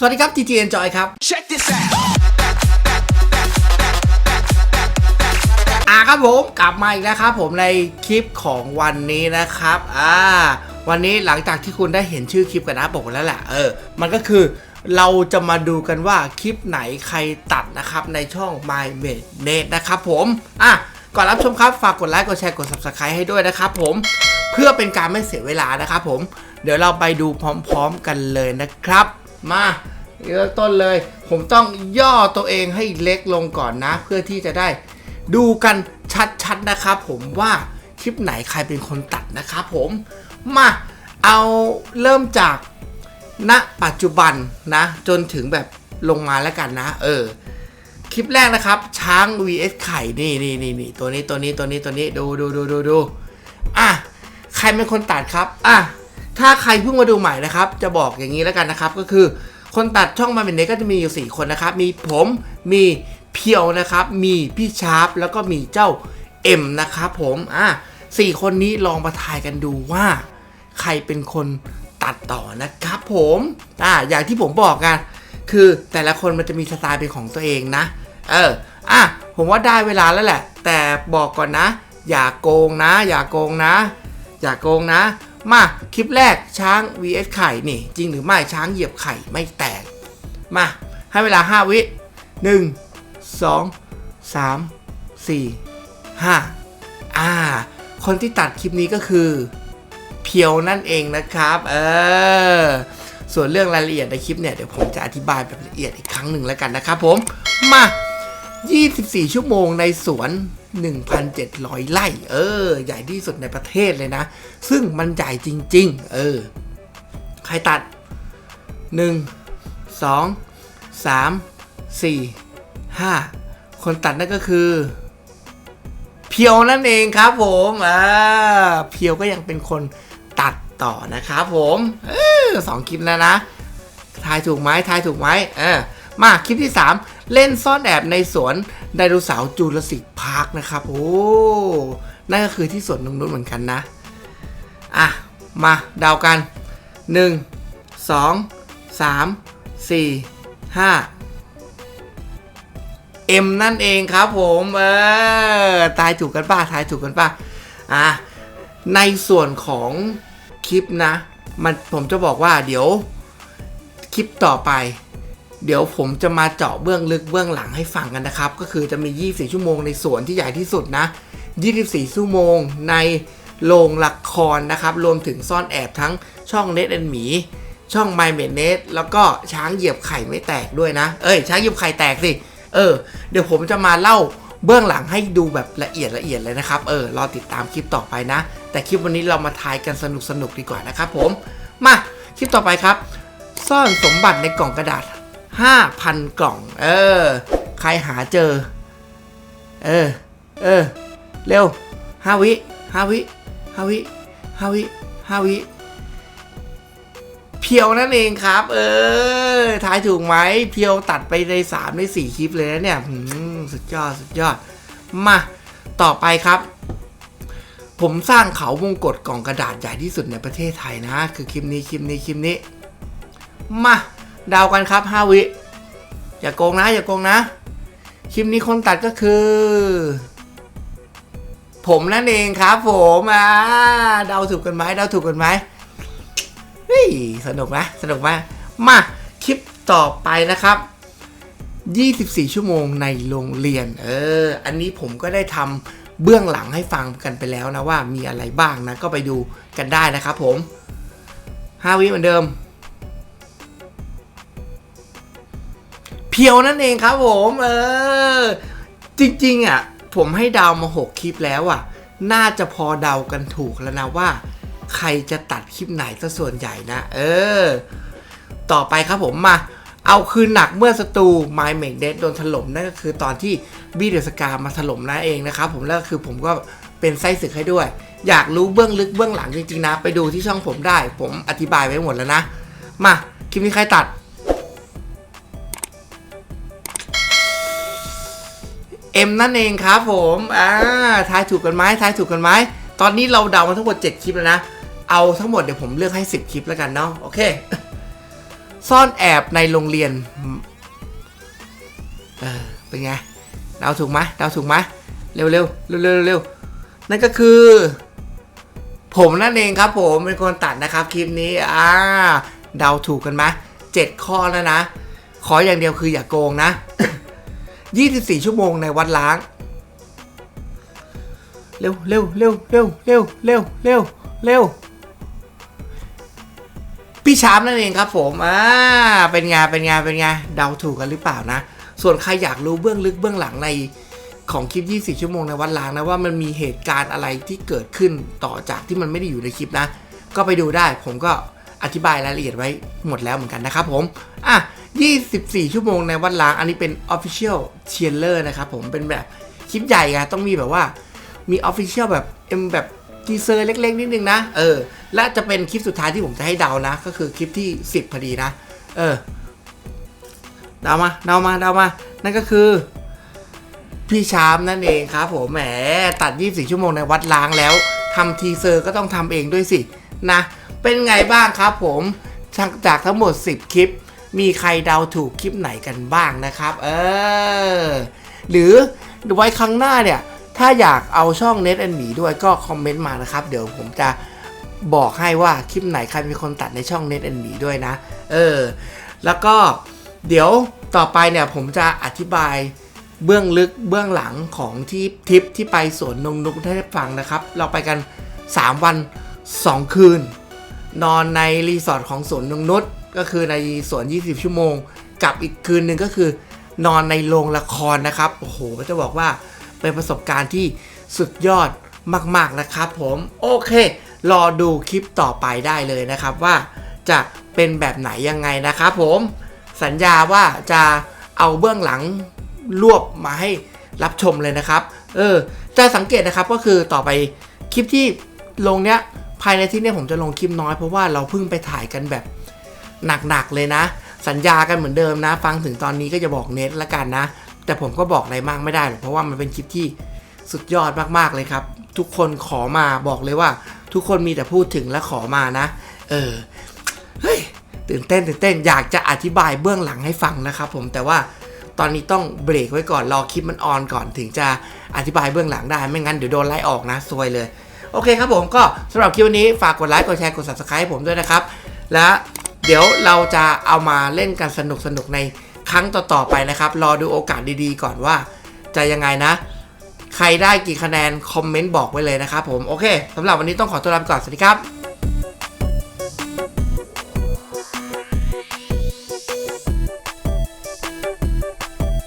สวัสดีครับ TG Enjoy ครับ Check this out. อ่าครับผมกลับมาอีกแล้วครับผมในคลิปของวันนี้นะครับ อ่า วันนี้หลังจากที่คุณได้เห็นชื่อคลิปกันนะปกแล้วแหละ เออ มันก็คือเราจะมาดูกันว่าคลิปไหนใครตัดนะครับ ในช่อง My m a d n e t นะครับผม อะ ก่อนรับชมครับ ฝากกดไลค์กดแชร์กด Subscribe ให้ด้วยนะครับผมเพื่อเป็นการไม่เสียเวลานะครับผม เดี๋ยวเราไปดูพร้อม ๆ กันเลยนะครับ มาเริ่มต้นเลย ผมต้องย่อตัวเองให้เล็กลงก่อนนะ เพื่อที่จะได้ดูกันชัดๆนะครับผมว่าคลิปไหนใครเป็นคนตัดนะครับผมมาเอาเริ่มจากณปัจจุบันนะ จนถึงแบบลงมาแล้วกันนะ เออ คลิปแรกนะครับ ช้าง vs ไข่นี่นี่นี่นี่ตัวนี้ตัวนี้ตัวนี้ตัวนี้ดูดูดูดูดูอะใครเป็นคนตัดครับ อะ ถ้าใครเพิ่งมาดูใหม่นะครับ จะบอกอย่างนี้แล้วกันนะครับ ก็คือคนตัดช่องมาเป็นเน็กก็จะมีอยู่ 4 คนนะครับ มีผมมีเพียวนะครับ มีพี่ชาร์ปแล้วก็มีเจ้าเอ็มนะครับผมอะสี่คนนี้ลองมาทายกันดูว่า ใครเป็นคนตัดต่อนะครับผมอ่าอย่างที่ผมบอกกันคือแต่ละคนมันจะมีสไตล์เป็นของตัวเองนะ เอออะผมว่าได้เวลาแล้วแหละ แต่บอกก่อนนะ อย่าโกงนะ อย่าโกงนะ อย่าโกงนะ มาคลิปแรกช้าง vs ไข่นี่ จริงหรือไม่ช้างเหยียบไข่ไม่แตก มา ให้เวลา 5 วิ 1 2 3 4 5 อ่า คนที่ตัดคลิปนี้ก็คือ เพียวนั่นเองนะครับ เออ ส่วนเรื่องรายละเอียดในคลิปเนี่ย เดี๋ยวผมจะอธิบายแบบละเอียดอีกครั้งหนึ่งแล้วกันนะครับผม มา 24 ชั่วโมงในสวน 1,700 ไร่ เออ ใหญ่ที่สุดในประเทศเลยนะ ซึ่งมันใหญ่จริง ๆ เออ ใครตัด 1 2 3 4 5 คนตัดนั่นก็คือเพียวนั่นเองครับผมอ่าเพียวก็ยังเป็นคนตัดต่อนะครับผมเออสองคลิปแล้วนะทายถูกไหมทายถูกไหมเออมาคลิปที่ 3 เล่นซ่อนแอบในสวน ไดโนเสาร์จูราสสิกพาร์คนะครับ โอ้ นั่นก็คือที่สวนนงนุษย์เหมือนกันนะ อะ มาเดากัน 1 2 3 4 5เอ็มนั่นเองครับผม เออ ตายถูกกันป่ะ ทายถูกกันป่ะ อะ ในส่วนของคลิปนะ มันผมจะบอกว่าเดี๋ยวคลิปต่อไป เดี๋ยวผมจะมาเจาะเบื้องลึกเบื้องหลังให้ฟังกันนะครับ ก็คือจะมี 24 ชั่วโมงในสวนที่ใหญ่ที่สุดนะ 24 ชั่วโมงในโรงละครนะครับ รวมถึงซ่อนแอบทั้งช่องเน็ตแอนหมี ช่อง My m a d n e t แล้วก็ช้างเหยียบไข่ไม่แตกด้วยนะ เอ้ย ช้างเหยียบไข่แตกสิ เออ เดี๋ยวผมจะมาเล่าเบื้องหลังให้ดูแบบละเอียดละเอียดเลยนะครับ เออ รอติดตามคลิปต่อไปนะ แต่คลิปวันนี้เรามาทายกันสนุกสนุกดีกว่านะครับผม มา คลิปต่อไปครับ ซ่อนสมบัติในกล่องกระดาษ 5,000 กล่อง เออ ใครหาเจอ เออ เออ เร็วห้าวิห้าวิห้าวิห้าวิห้าวิ เพียวนั่นเองครับ เออ ทายถูกไหม เพียวตัดไปในสามในสี่คลิปเลยนะเนี่ยหืมสุดยอด สุดยอด มา ต่อไปครับ ผมสร้างเขาวงกตกล่องกระดาษใหญ่ที่สุดในประเทศไทยนะ คือคลิปนี้ คลิปนี้ คลิปนี้ มา ดาวกันครับห้าวิ อย่าโกงนะ อย่าโกงนะ คลิปนี้คนตัดก็คือ ผมนั่นเองครับ ผมอ่าเดาถูกกันไหมเดาถูกกันไหมเฮ้ยสนุกนะสนุกมากมาคลิปต่อไปนะครับ24 ชั่วโมงในโรงเรียน เออ อันนี้ผมก็ได้ทำเบื้องหลังให้ฟังกันไปแล้วนะว่ามีอะไรบ้างนะ ก็ไปดูกันได้นะครับผม 5 วิเหมือนเดิม เพียวนั่นเองครับผมเออจริงๆอะผมให้ดาวมา 6 คลิปแล้วอะ น่าจะพอเดากันถูกแล้วนะว่า ใครจะตัดคลิปไหนซะส่วนใหญ่นะ เออ ต่อไปครับผมมา เอาคืนหนักเมื่อศัตรู My m a k e Dead โดนถล่มนั่นก็คือตอนที่บีเดสกามาถล่มนั่นเองนะครับผมแล้วก็คือผมก็เป็นไส้ศึกให้ด้วย อยากรู้เบื้องลึกเบื้องหลังจริงๆนะ ไปดูที่ช่องผมได้ ผมอธิบายไว้หมดแล้วนะ มาคลิปนี้ใครตัด เอ็มนั่นเองครับผมอ่าทายถูกกันไหมทายถูกกันไหมตอนนี้เราเดามาทั้งหมด 7 คลิปแล้วนะ เอาทั้งหมดเดี๋ยวผมเลือกให้ 10 คลิปแล้วกันเนาะโอเค ซ่อนแอบในโรงเรียนเออเป็นไงเดาถูกไหมเดาถูกไหมเร็วเร็วเร็วเร็วเร็วนั่นก็คือ ผมนั่นเองครับผมเป็นคนตัดนะครับคลิปนี้อ่าเดาถูกกันไหมเจ็ดข้อแล้วนะ ขออย่างเดียวคืออย่าโกงนะ 24 ชั่วโมงในวัดล้าง เร็วเร็วเร็วเร็วเร็วเร็วเร็วเร็วพี่ชามนั่นเองครับผมอ่าเป็นไงเป็นไงเป็นไงเดาถูกกันหรือเปล่านะ ส่วนใครอยากรู้เบื้องลึกเบื้องหลังในของคลิป 24 ชั่วโมงในวันล้างนะว่ามันมีเหตุการณ์อะไรที่เกิดขึ้นต่อจากที่มันไม่ได้อยู่ในคลิปนะ ก็ไปดูได้ผมก็อธิบายรายละเอียดไว้หมดแล้วเหมือนกันนะครับผม อะ 24 ชั่วโมงในวันล้าง อันนี้เป็น Official t r a i l e r นะครับผมเป็นแบบคลิปใหญ่ไงต้องมีแบบว่ามี Official แบบเอ็มแบบทีเซอร์เล็ก ๆ นิดนึงนะ เออ และจะเป็นคลิปสุดท้ายที่ผมจะให้เดานะ ก็คือคลิปที่ 10 พอดีนะ เออ เดามา เดามา เดามา นั่นก็คือ พี่ชามนั่นเองครับผม แหม ตัด 24 ชั่วโมงในวัดล้างแล้วทำทีเซอร์ก็ต้องทำเองด้วยสิ นะ เป็นไงบ้างครับผม จากจากทั้งหมด 10 คลิป มีใครเดาถูกคลิปไหนกันบ้างนะครับ เออ หรือไว้ครั้งหน้าเนี่ย ถ้าอยากเอาช่องเน็ตแอนหมีด้วยก็คอมเมนต์มานะครับ เดี๋ยวผมจะบอกให้ว่าคลิปไหนใครเป็นคนตัดในช่องเน็ตแอนหมีด้วยนะ เออ แล้วก็เดี๋ยวต่อไปเนี่ยผมจะอธิบายเบื้องลึกเบื้องหลังของที่ทริปที่ไปสวนนงนุกให้ฟังนะครับ เราไปกัน 3 วัน 2 คืน นอนในรีสอร์ทของสวนนงนุษ ก็คือในสวน 20 ชั่วโมง กับอีกคืนหนึ่งก็คือนอนในโรงละครนะครับ โอ้โหจะบอกว่าเป็นประสบการณ์ที่สุดยอดมาก ๆ นะครับผมโอเค รอดูคลิปต่อไปได้เลยนะครับว่าจะเป็นแบบไหนยังไงนะครับผมสัญญาว่าจะเอาเบื้องหลังรวบมาให้รับชมเลยนะครับ เออจะสังเกตนะครับก็คือต่อไปคลิปที่ลงเนี้ยภายในที่เนี้ยผมจะลงคลิปน้อยเพราะว่าเราเพิ่งไปถ่ายกันแบบ หนักๆเลยนะ สัญญากันเหมือนเดิมนะ ฟังถึงตอนนี้ก็จะบอกเน็ตละกันนะ แต่ผมก็บอกอะไรมากไม่ได้หรอกเพราะว่ามันเป็นคลิปที่สุดยอดมากๆเลยครับ ทุกคนขอมาบอกเลยว่า ทุกคนมีแต่พูดถึงและขอมานะ เออเฮ้ยตื่นเต้นตื่นเต้นอยากจะอธิบายเบื้องหลังให้ฟังนะครับ ผมแต่ว่าตอนนี้ต้องเบรกไว้ก่อนรอคลิปมันออนก่อนถึงจะอธิบายเบื้องหลังได้ไม่งั้นเดี๋ยวโดนไล่ออกนะซวยเลย โอเคครับผมก็สำหรับคลิปวันนี้ฝากกดไลค์กดแชร์กด subscribe ผมด้วยนะครับ และ เดี๋ยวเราจะเอามาเล่นกันสนุกสนุกๆในครั้งต่อๆไปนะครับ รอดูโอกาสดีๆ ก่อนว่าจะยังไงนะ ใครได้กี่คะแนน คอมเมนต์บอกไว้เลยนะครับผม โอเคสำหรับวันนี้ต้องขอตัวลาไปก่อน สวัสดีครับ